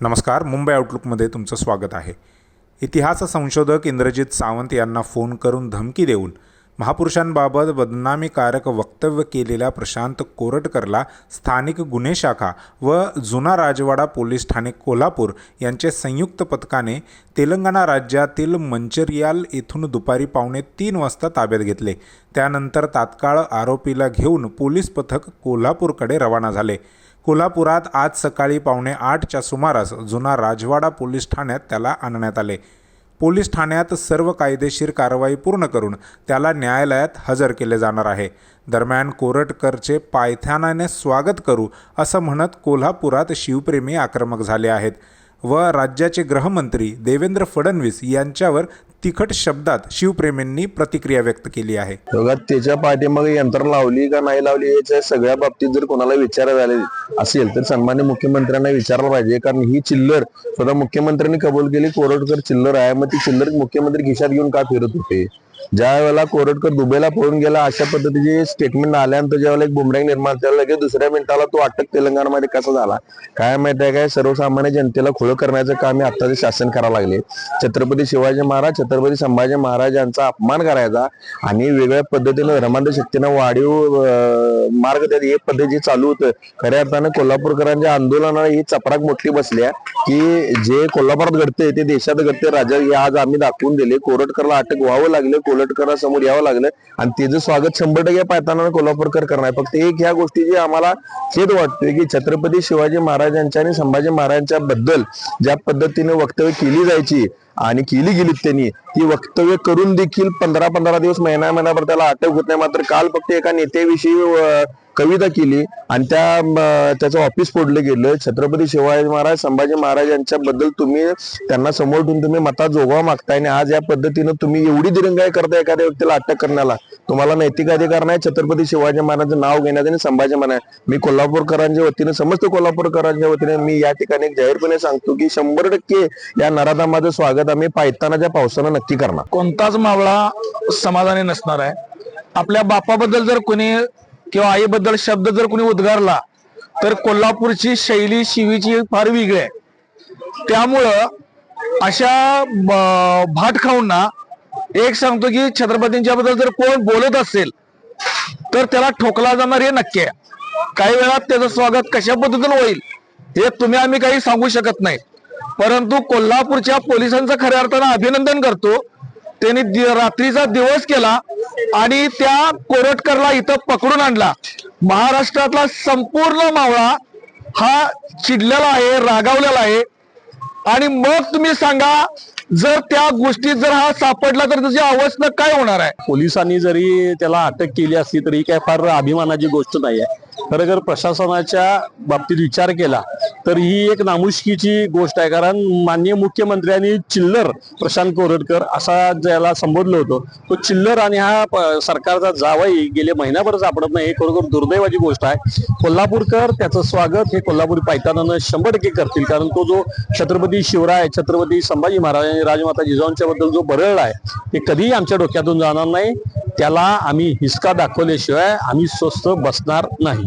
नमस्कार मुंबई आउटलुकमध्ये तुमचं स्वागत आहे. इतिहास संशोधक इंद्रजित सावंत यांना फोन करून धमकी देऊन महापुरुषांबाबत बदनामीकारक वक्तव्य केलेल्या प्रशांत कोरटकरला स्थानिक गुन्हे शाखा व जुना राजवाडा पोलीस ठाणे कोल्हापूर यांचे संयुक्त पथकाने तेलंगणा राज्यातील मंचरियाल येथून दुपारी पावणे तीन वाजता ताब्यात घेतले. त्यानंतर तात्काळ आरोपीला घेऊन पोलीस पथक कोल्हापूरकडे रवाना झाले. कोल्हापुरात आज सकाळी पावणे आठच्या सुमारास जुना राजवाडा पोलीस ठाण्यात त्याला आणण्यात आले. पोलीस ठाण्यात सर्व कायदेशीर कारवाई पूर्ण करून त्याला न्यायालयात हजर केले जाणार आहे. दरम्यान कोरटकरचे पायथ्यानाने स्वागत करू असं म्हणत कोल्हापुरात शिवप्रेमी आक्रमक झाले आहेत व राज्याचे गृहमंत्री देवेंद्र फडणवीस यांच्यावर तिखट शब्दात शिवप्रेमींनी प्रतिक्रिया व्यक्त केली आहे. बघा त्याच्या पाठीमागे यंत्र लावली का नाही लावली याच्या सगळ्या बाबतीत जर कोणाला विचार झाले असेल तर सन्मान्य मुख्यमंत्र्यांना विचारलं पाहिजे. कारण ही चिल्लर स्वतः मुख्यमंत्र्यांनी कबूल केली कोरडकर चिल्लर आहे. मग ती चिल्लर मुख्यमंत्री खिशात घेऊन का फिरत होते? ज्या वेळेला कोरटकर दुबईला पळून गेला अशा पद्धतीचे स्टेटमेंट आल्यानंतर ज्यावेळेला एक बुमरँग निर्माण झाला लगेच दुसऱ्या मिनिटाला तो अटक तेलंगणामध्ये कसा झाला? काय माहिती आहे काय? सर्वसामान्य जनतेला खुलं करण्याचं काम हे आत्ताचे शासन करायला लागले. छत्रपती शिवाजी महाराज छत्रपती संभाजी महाराज यांचा अपमान करायचा आणि वेगळ्या पद्धतीनं धर्मांध शक्तीनं वाढीव मार्ग त्यात हे पद्धती चालू होतं. खऱ्या अर्थानं कोल्हापूरकरांच्या आंदोलनाला ही चपराक मोठी बसल्या की जे कोल्हापुरात घडते ते देशात घडते राजा हे आज आम्ही दाखवून दिले. कोरटकरला अटक व्हावं लागले कोलटकरांसमोर समोर यावं लागलं आणि त्याचं स्वागत शंभर टक्के पाहताना कोल्हापूरकर करणार फक्त एक ह्या गोष्टीची आम्हाला खेद वाटतोय की छत्रपती शिवाजी महाराजांच्या आणि संभाजी महाराजांच्या बद्दल ज्या पद्धतीने वक्तव्य केली जायची आणि केली गेलीत त्यांनी ती वक्तव्य करून देखील पंधरा पंधरा दिवस महिना महिनाभर त्याला अटक होत नाही. मात्र काल फक्त एका नेत्याविषयी कविता केली आणि त्या त्याचं ऑफिस फोडलं गेलं. छत्रपती शिवाजी महाराज संभाजी महाराज यांच्याबद्दल तुम्ही त्यांना समोर ठेवून तुम्ही मता जोगवा मागताय आणि आज या पद्धतीनं तुम्ही एवढी दिरंगाई करताय एखाद्या व्यक्तीला अटक करण्याला. तुम्हाला नैतिक अधिकार नाही छत्रपती शिवाजी महाराजांचं नाव घेण्यात आणि संभाजी महाराज. मी कोल्हापूरकरांच्या वतीने समस्त कोल्हापूरकरांच्या वतीने मी या ठिकाणी जाहीरपणे सांगतो की शंभर टक्के या नराधामाचं स्वागत आम्ही पायतानाच्या पावसानं नक्की करणार. कोणताच मावळा समाधानी नसणार आहे. आपल्या बापाबद्दल जर कोणी किंवा आईबद्दल शब्द जर कोणी उद्गारला तर कोल्हापूरची शैली शिवीची फार वेगळी आहे. त्यामुळं अशा ब- भाट खाऊंना एक सांगतो की छत्रपतींच्या बद्दल जर कोण बोलत असेल तर त्याला ठोकला जाणार हे नक्की आहे. काही वेळात त्याचं स्वागत कशा पद्धतीनं होईल हे तुम्ही आम्ही काही सांगू शकत नाही. परंतु कोल्हापूरच्या पोलिसांचं खऱ्या अर्थानं अभिनंदन करतो. त्यांनी रात्रीचा दिवस केला आणि त्या कोरटकरला इथं पकडून आणला. महाराष्ट्रातला संपूर्ण मावळा हा चिडलेला आहे रागावलेला आहे. आणि मग तुम्ही सांगा जर त्या गोष्टीत जर हा सापडला तर त्याची अवस्था काय होणार आहे? पोलिसांनी जरी त्याला अटक केली असली तरी काय फार अभिमानाची गोष्ट नाही आहे. खरं जर प्रशासनाच्या बाबतीत विचार केला तर ही एक नामुष्कीची गोष्ट आहे. कारण माननीय मुख्यमंत्र्यांनी चिल्लर प्रशांत कोरडकर असा ज्याला संबोधलं होतं तो चिल्लर आणि हा सरकारचा जावाई गेले महिनाभर सापडत नाही हे खरोखर दुर्दैवाची गोष्ट आहे. कोल्हापूरकर त्याचं स्वागत हे कोल्हापूर पायतानानं शंभर टक्के करतील कारण तो जो छत्रपती शिवराय छत्रपती संभाजी महाराज आणि राजमाता जिजाऊंच्या बद्दल जो बरळला आहे ते कधीही आमच्या डोक्यातून जाणार नाही. त्याला आम्ही हिसका दाखवल्याशिवाय आम्ही स्वस्त बसणार नाही.